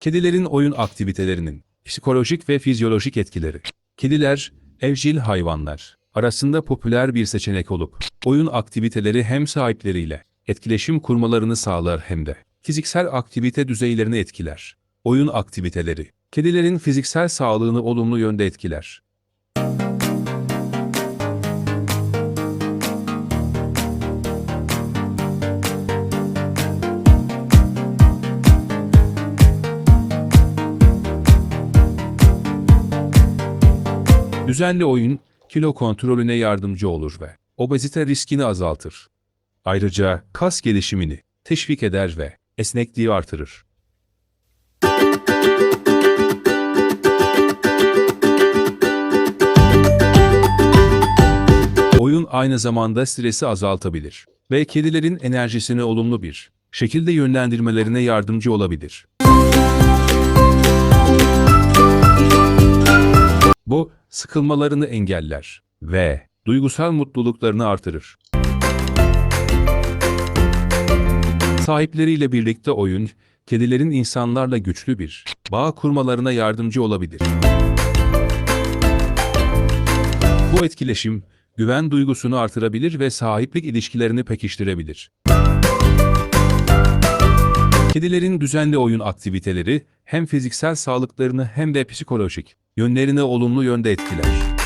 Kedilerin oyun aktivitelerinin psikolojik ve fizyolojik etkileri. Kediler, evcil hayvanlar arasında popüler bir seçenek olup, oyun aktiviteleri hem sahipleriyle etkileşim kurmalarını sağlar hem de fiziksel aktivite düzeylerini etkiler. Oyun aktiviteleri, kedilerin fiziksel sağlığını olumlu yönde etkiler. Düzenli oyun, kilo kontrolüne yardımcı olur ve obezite riskini azaltır. Ayrıca kas gelişimini teşvik eder ve esnekliği artırır. Oyun aynı zamanda stresi azaltabilir ve kedilerin enerjisini olumlu bir şekilde yönlendirmelerine yardımcı olabilir. Bu, sıkılmalarını engeller ve duygusal mutluluklarını artırır. Sahipleriyle birlikte oyun, kedilerin insanlarla güçlü bir bağ kurmalarına yardımcı olabilir. Bu etkileşim, güven duygusunu artırabilir ve sahiplik ilişkilerini pekiştirebilir. Kedilerin düzenli oyun aktiviteleri hem fiziksel sağlıklarını hem de psikolojik yönlerini olumlu yönde etkiler.